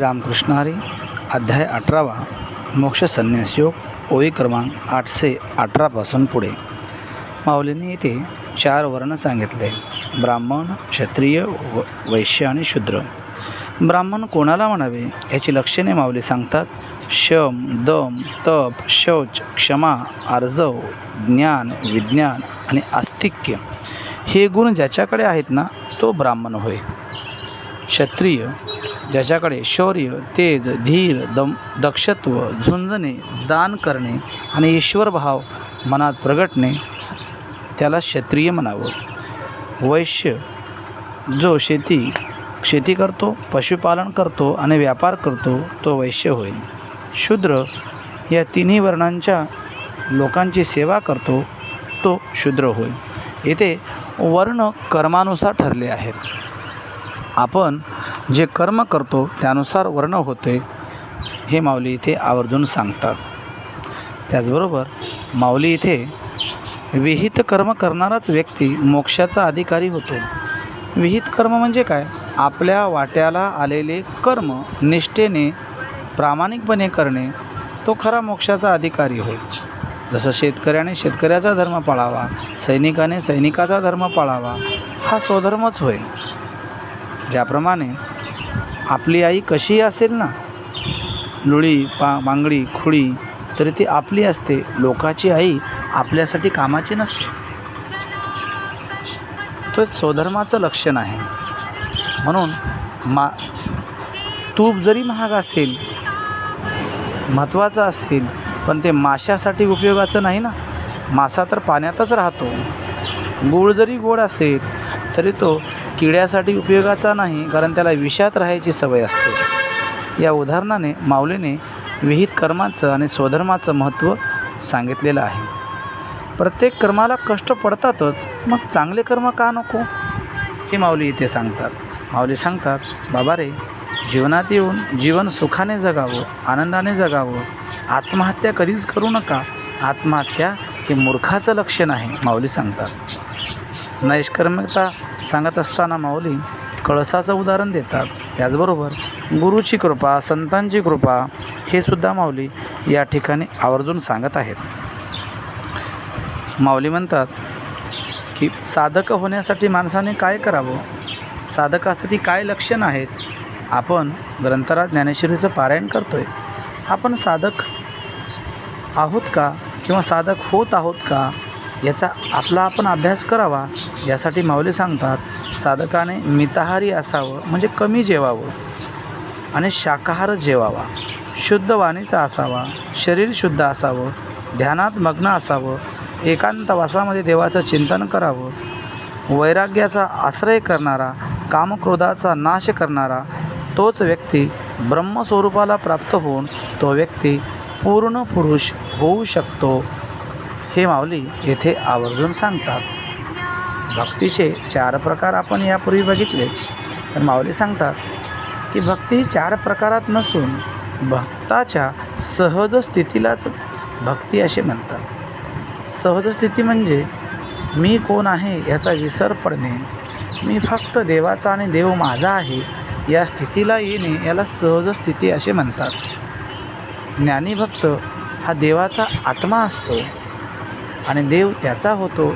रामकृष्ण हरी अध्याय अठरावा मोक्ष संन्यास योग ओळी क्रमांक आठशे अठरापासून पुढे. माऊलींनी येथे चार वर्ण सांगितले. ब्राह्मण क्षत्रिय व वैश्य आणि शूद्र. ब्राह्मण कोणाला म्हणावे? याची लक्षणे माऊली सांगतात. शम दम तप शौच क्षमा आर्जव ज्ञान विज्ञान आणि आस्तिक्य. हे गुण ज्याच्याकडे आहेत ना तो ब्राह्मण होय. क्षत्रिय ज्याच्याकडे शौर्य तेज धीर दम दक्षत्व झुंजणे दान करणे आणि ईश्वरभाव मनात प्रगटणे त्याला क्षत्रिय म्हणावं. वैश्य जो शेती शेती करतो पशुपालन करतो आणि व्यापार करतो तो वैश्य होईल शूद्र या तिन्ही वर्णांच्या लोकांची सेवा करतो तो शूद्र होईल येथे वर्ण कर्मानुसार ठरले आहेत. आपण जे कर्म करतो त्यानुसार वर्ण होते हे माऊली इथे आवर्जून सांगतात. त्याचबरोबर माऊली इथे विहित कर्म करणाराच व्यक्ती मोक्षाचा अधिकारी होतो. विहित कर्म म्हणजे काय? आपल्या वाट्याला आलेले कर्म निष्ठेने प्रामाणिकपणे करणे तो खरा मोक्षाचा अधिकारी होय. जसं शेतकऱ्याने शेतकऱ्याचा धर्म पाळावा सैनिकाने सैनिकाचा धर्म पाळावा हा स्वधर्मच होय. ज्याप्रमाणे आपली आई कशी असेल ना लुळी पा मांगडी खुळी तरी ती आपली असते. लोकाची आई आपल्यासाठी कामाची नसते. तो स्वधर्माचं लक्षण आहे. म्हणून मा तूप जरी महाग असेल महत्त्वाचं असेल पण ते माशासाठी उपयोगाचं नाही ना. मासा तर पाण्यातच राहतो. गूळ जरी गोड असेल तरी तो किड्यासाठी उपयोगाचा नाही कारण त्याला विषात राहायची सवय असते. या उदाहरणाने माऊलीने विहित कर्माचं आणि स्वधर्माचं महत्त्व सांगितलेलं आहे. प्रत्येक कर्माला कष्ट पडतातच मग चांगले कर्म का नको? हे माऊली इथे सांगतात. माऊली सांगतात बाबा रे जीवनात येऊन जीवन सुखाने जगावं आनंदाने जगावं. आत्महत्या कधीच करू नका. आत्महत्या हे मूर्खाचं लक्षण आहे माऊली सांगतात. नैष्कर्मिकता सांगत असताना माऊली कळसाचं उदाहरण देतात. त्याचबरोबर गुरुची कृपा संतांची कृपा हे सुद्धा माऊली या ठिकाणी आवर्जून सांगत आहेत. माऊली म्हणतात की साधक होण्यासाठी माणसाने काय करावं? साधकासाठी काय लक्षण आहेत? आपण ग्रंथराज ज्ञानेश्वरीचं पारायण करतो आहे आपण साधक आहोत का? किंवा साधक होत आहोत का? याचा आपला आपण अभ्यास करावा यासाठी माऊली सांगतात साधकाने मिताहारी असावं म्हणजे कमी जेवावं. आणि शाकाहार जेवावा. शुद्ध वाणीचा असावा शरीर शुद्ध असावं ध्यानात मग्न असावं एकांतवासामध्ये देवाचं चिंतन करावं. वैराग्याचा आश्रय करणारा कामक्रोधाचा नाश करणारा तोच व्यक्ती ब्रह्मस्वरूपाला प्राप्त होऊन तो व्यक्ती पूर्ण पुरुष होऊ शकतो. हे माऊली येथे आवर्जून सांगतात. भक्तीचे चार प्रकार आपण यापूर्वी बघितले. तर माऊली सांगतात की भक्ती ही चार प्रकारात नसून भक्ताच्या सहज स्थितीलाच भक्ती असे म्हणतात. सहज स्थिती म्हणजे मी कोण आहे याचा विसर पडणे. मी फक्त देवाचा आणि देव माझा आहे या स्थितीला येणे याला सहज स्थिती असे म्हणतात. ज्ञानी भक्त हा देवाचा आत्मा असतो. आणि देव त्याचा होतो.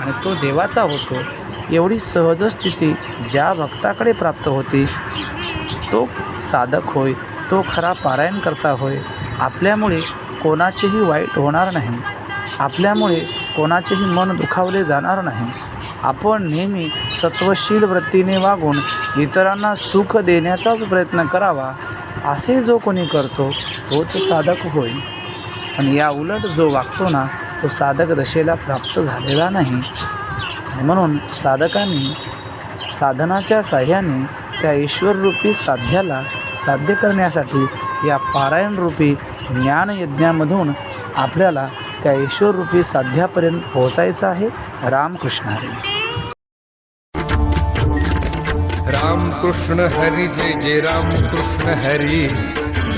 आणि तो देवाचा होतो. एवढी सहज स्थिती ज्या भक्ताकडे प्राप्त होती तो साधक होय तो खरा पारायण करता होय. आपल्यामुळे कोणाचेही वाईट होणार नाही. आपल्यामुळे कोणाचेही मन दुखावले जाणार नाही. आपण नेहमी सत्वशील वृत्तीने वागून इतरांना सुख देण्याचाच प्रयत्न करावा असे जो कोणी करतो तोच साधक होईल पण या उलट जो वागतो ना तो साधक दशेला प्राप्त झालेला नाही. म्हणून साधकांनी साधनाच्या साह्याने त्या ईश्वररूपी साध्याला साध्य करण्यासाठी या पारायणरूपी ज्ञानयज्ञामधून आपल्याला त्या ईश्वररूपी साध्यापर्यंत पोहोचायचं आहे. रामकृष्ण हरी. रामकृष्ण हरी जय जय राम कृष्ण हरी.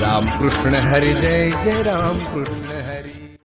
रामकृष्ण हरी जय जय रामकृष्ण हरी.